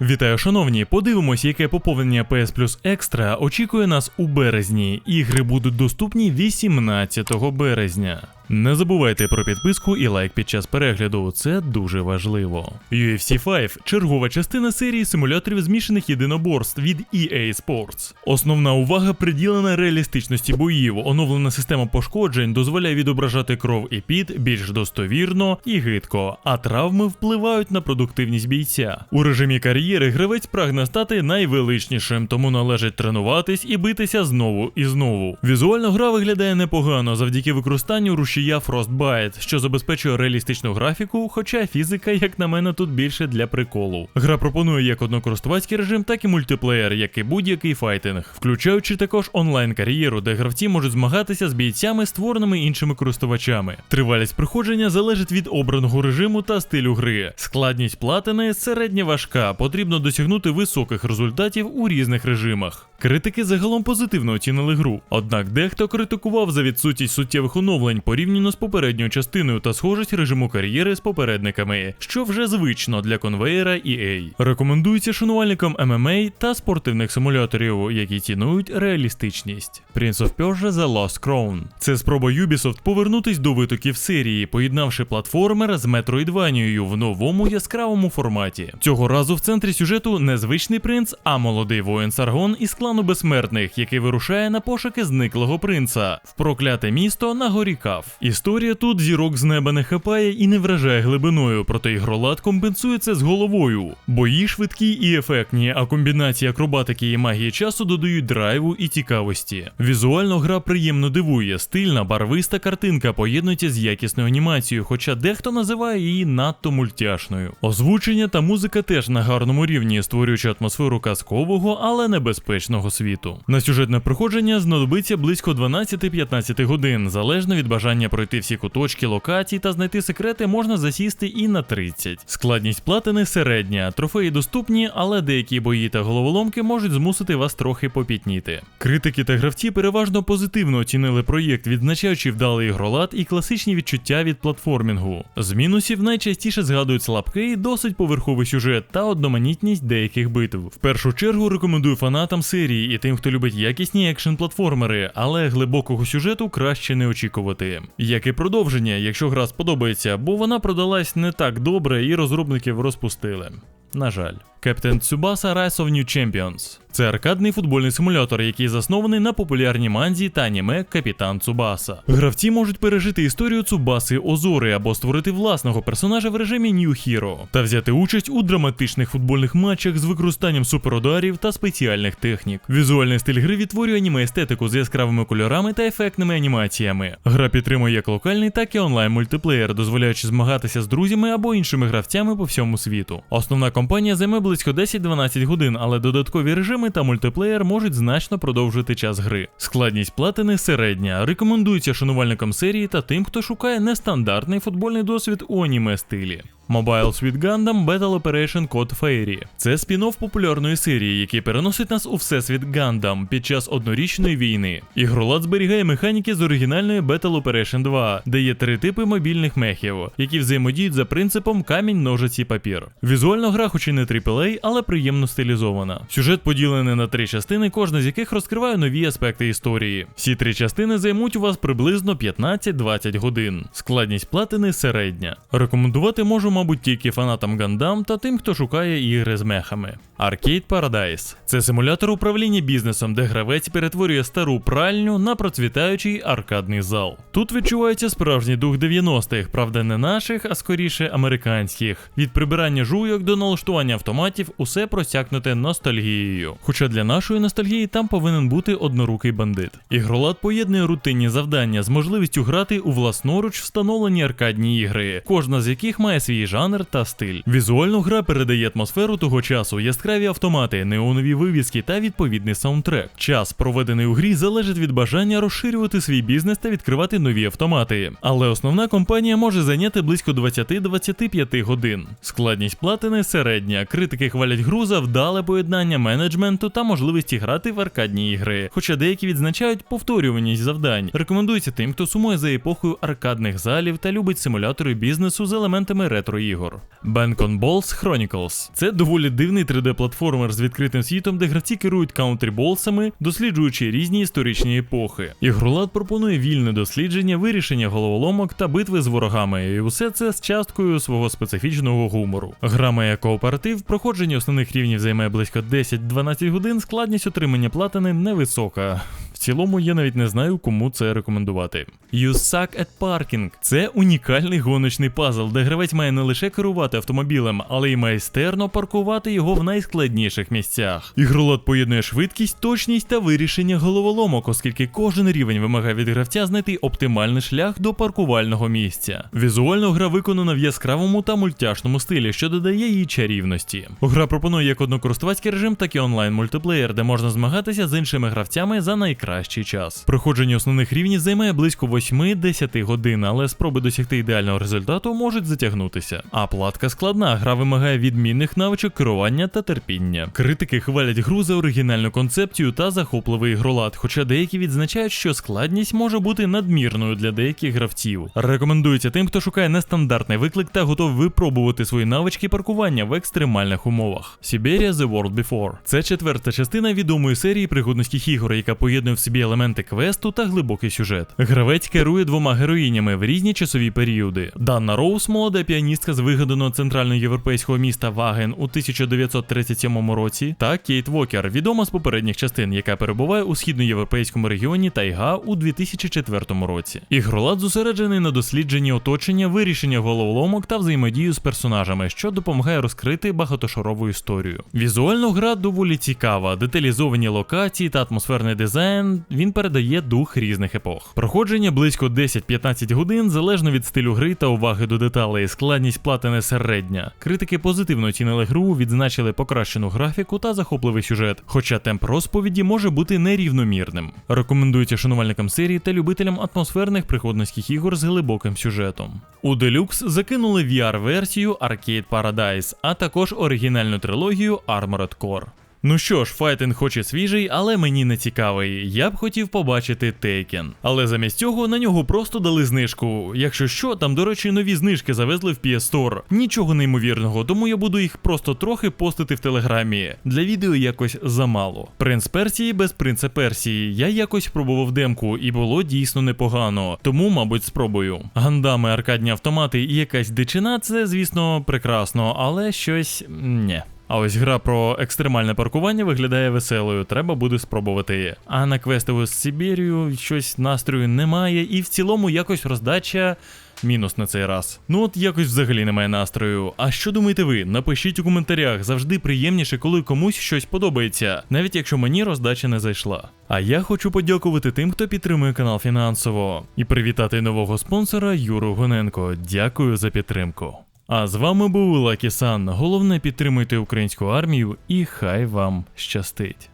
Вітаю, шановні! Подивимось, яке поповнення PS Plus Extra очікує нас у березні. Ігри будуть доступні 18 березня. Не забувайте про підписку і лайк під час перегляду, це дуже важливо. UFC 5 – чергова частина серії симуляторів змішаних єдиноборств від EA Sports. Основна увага приділена реалістичності боїв. Оновлена система пошкоджень дозволяє відображати кров і піт більш достовірно і гидко, а травми впливають на продуктивність бійця. У режимі кар'єри гравець прагне стати найвеличнішим, тому належить тренуватись і битися знову і знову. Візуально гра виглядає непогано завдяки використанню рушія Frostbite, що забезпечує реалістичну графіку, хоча фізика, як на мене, тут більше для приколу. Гра пропонує як однокористувацький режим, так і мультиплеєр, як і будь-який файтинг, включаючи також онлайн-кар'єру, де гравці можуть змагатися з бійцями, створеними іншими користувачами. Тривалість проходження залежить від обраного режиму та стилю гри. Складність платини середня важка, потрібно досягнути високих результатів у різних режимах. Критики загалом позитивно оцінили гру, однак дехто критикував за відсутність суттєвих оновлень порівняно з попередньою частиною та схожість режиму кар'єри з попередниками, що вже звично для конвеєра EA. Рекомендується шанувальникам MMA та спортивних симуляторів, які цінують реалістичність. Prince of Persia The Lost Crown. Це спроба Ubisoft повернутись до витоків серії, поєднавши платформер з Metroidvania в новому яскравому форматі. Цього разу в центрі сюжету не звичний принц, а молодий воїн Саргон із клану безсмертних, який вирушає на пошуки зниклого принца в прокляте місто на горі Кав. Історія тут зірок з неба не хапає і не вражає глибиною, проте ігролад компенсує це з головою. Бої швидкі і ефектні, а комбінації акробатики і магії часу додають драйву і цікавості. Візуально гра приємно дивує, стильна, барвиста картинка поєднується з якісною анімацією, хоча дехто називає її надто мультяшною. Озвучення та музика теж на гарному рівні, створюючи атмосферу казкового, але небезпечного світу. На сюжетне проходження знадобиться близько 12-15 годин, залежно від бажання пройти всі куточки локацій та знайти секрети можна засісти і на 30. Складність платини середня, трофеї доступні, але деякі бої та головоломки можуть змусити вас трохи попітніти. Критики та гравці переважно позитивно оцінили проєкт, відзначаючи вдалий ігролад і класичні відчуття від платформінгу. З мінусів найчастіше згадують слабкий, досить поверховий сюжет та одноманітність деяких битв. В першу чергу рекомендую фанатам серії і тим, хто любить якісні екшн платформери, але глибокого сюжету краще не очікувати. Як і продовження, якщо гра сподобається, бо вона продалась не так добре і розробників розпустили. На жаль. Captain Tsubasa Rise of New Champions. Це аркадний футбольний симулятор, який заснований на популярній манзі та аніме Капітан Цубаса. Гравці можуть пережити історію Цубаси Озори або створити власного персонажа в режимі New Hero та взяти участь у драматичних футбольних матчах з використанням суперударів та спеціальних технік. Візуальний стиль гри відтворює аніме естетику з яскравими кольорами та ефектними анімаціями. Гра підтримує як локальний, так і онлайн мультиплеєр, дозволяючи змагатися з друзями або іншими гравцями по всьому світу. Основна компанія займе близько 10-12 годин, але додаткові режими та мультиплеєр можуть значно продовжити час гри. Складність платини середня. Рекомендується шанувальникам серії та тим, хто шукає нестандартний футбольний досвід у аніме стилі. Mobile Suit Gundam Battle Operation Code Fairy. Це спін-офф популярної серії, який переносить нас у всесвіт Gundam під час однорічної війни. Ігролад зберігає механіки з оригінальної Battle Operation 2, де є три типи мобільних мехів, які взаємодіють за принципом камінь, ножиці, папір. Візуально гра, хоч і не AAA, але приємно стилізована. Сюжет поділений на три частини, кожна з яких розкриває нові аспекти історії. Всі три частини займуть у вас приблизно 15-20 годин. Складність платини середня. Рекомендувати можу мабуть, тільки фанатам Гандам та тим, хто шукає ігри з мехами. Arcade Paradise – це симулятор управління бізнесом, де гравець перетворює стару пральню на процвітаючий аркадний зал. Тут відчувається справжній дух 90-х, правда, не наших, а скоріше американських. Від прибирання жуйок до налаштування автоматів усе просякнуте ностальгією. Хоча для нашої ностальгії там повинен бути однорукий бандит. Ігролад поєднує рутинні завдання з можливістю грати у власноруч встановлені аркадні ігри, кожна з яких має свій жанр та стиль. Візуально гра передає атмосферу того часу, яскраві автомати, неонові вивіски та відповідний саундтрек. Час, проведений у грі, залежить від бажання розширювати свій бізнес та відкривати нові автомати. Але основна компанія може зайняти близько 20-25 годин. Складність платини середня. Критики хвалять гру за вдале поєднання менеджменту та можливості грати в аркадні ігри. Хоча деякі відзначають повторюваність завдань. Рекомендується тим, хто сумує за епохою аркадних залів та любить симулятори бізнесу з елементами ретро ретро-ігор. Bancon Balls Chronicles це доволі дивний 3D-платформер з відкритим світом, де гравці керують каунтрі-болсами, досліджуючи різні історичні епохи. Ігролад пропонує вільне дослідження, вирішення головоломок та битви з ворогами, і усе це з часткою свого специфічного гумору. Гра має кооператив, проходження основних рівнів займає близько 10-12 годин, складність отримання платини невисока. В цілому я навіть не знаю, кому це рекомендувати. You Suck at Parking – це унікальний гоночний пазл, де гравець має не лише керувати автомобілем, але й майстерно паркувати його в найскладніших місцях. Ігролад поєднує швидкість, точність та вирішення головоломок, оскільки кожен рівень вимагає від гравця знайти оптимальний шлях до паркувального місця. Візуально гра виконана в яскравому та мультяшному стилі, що додає їй чарівності. Гра пропонує як однокористувацький режим, так і онлайн мультиплеєр, де можна змагатися з іншими гравцями за найкращий час. Проходження основних рівнів займає близько 8-10 годин, але спроби досягти ідеального результату можуть затягнутися. А платка складна, гра вимагає відмінних навичок керування та терпіння. Критики хвалять гру за оригінальну концепцію та захопливий ігролад, хоча деякі відзначають, що складність може бути надмірною для деяких гравців. Рекомендується тим, хто шукає нестандартний виклик та готов випробувати свої навички паркування в екстремальних умовах. Siberia The World Before це четверта частина відомої серії пригодницьких ігор, яка поєднує в собі елементи квесту та глибокий сюжет. Гравець керує двома героїнями в різні часові періоди. Данна Роуз, молода піаністка з вигаданого центральноєвропейського міста Ваген у 1937 році, та Кейт Вокер, відома з попередніх частин, яка перебуває у східноєвропейському регіоні Тайга у 2004 році. Ігролад зосереджений на дослідженні оточення, вирішення головоломок та взаємодію з персонажами, що допомагає розкрити багатошарову історію. Візуально гра доволі цікава, деталізовані локації та атмосферний дизайн. Він передає дух різних епох. Проходження близько 10-15 годин залежно від стилю гри та уваги до деталей. Складність платини середня. Критики позитивно оцінили гру, відзначили покращену графіку та захопливий сюжет, хоча темп розповіді може бути нерівномірним. Рекомендується шанувальникам серії та любителям атмосферних приходницьких ігор з глибоким сюжетом. У Deluxe закинули VR-версію Arcade Paradise, а також оригінальну трилогію Armored Core. Ну що ж, файтинг хоч і свіжий, але мені не цікавий. Я б хотів побачити Taken. Але замість цього на нього просто дали знижку. Якщо що, там, до речі, нові знижки завезли в PS Store. Нічого неймовірного, тому я буду їх просто трохи постити в телеграмі. Для відео якось замало. Принц Персії без принца Персії. Я якось пробував демку і було дійсно непогано. Тому, мабуть, спробую. Гандами, аркадні автомати і якась дичина це, звісно, прекрасно, але щось не. А ось гра про екстремальне паркування виглядає веселою, треба буде спробувати. А на квестову з Сибірію щось настрою немає, і в цілому якось роздача. Мінус на цей раз. Ну от якось взагалі немає настрою. А що думаєте ви? Напишіть у коментарях. Завжди приємніше, коли комусь щось подобається, навіть якщо мені роздача не зайшла. А я хочу подякувати тим, хто підтримує канал фінансово, і привітати нового спонсора Юру Гоненко. Дякую за підтримку. А з вами був Лакі Сан. Головне підтримуйте українську армію і хай вам щастить.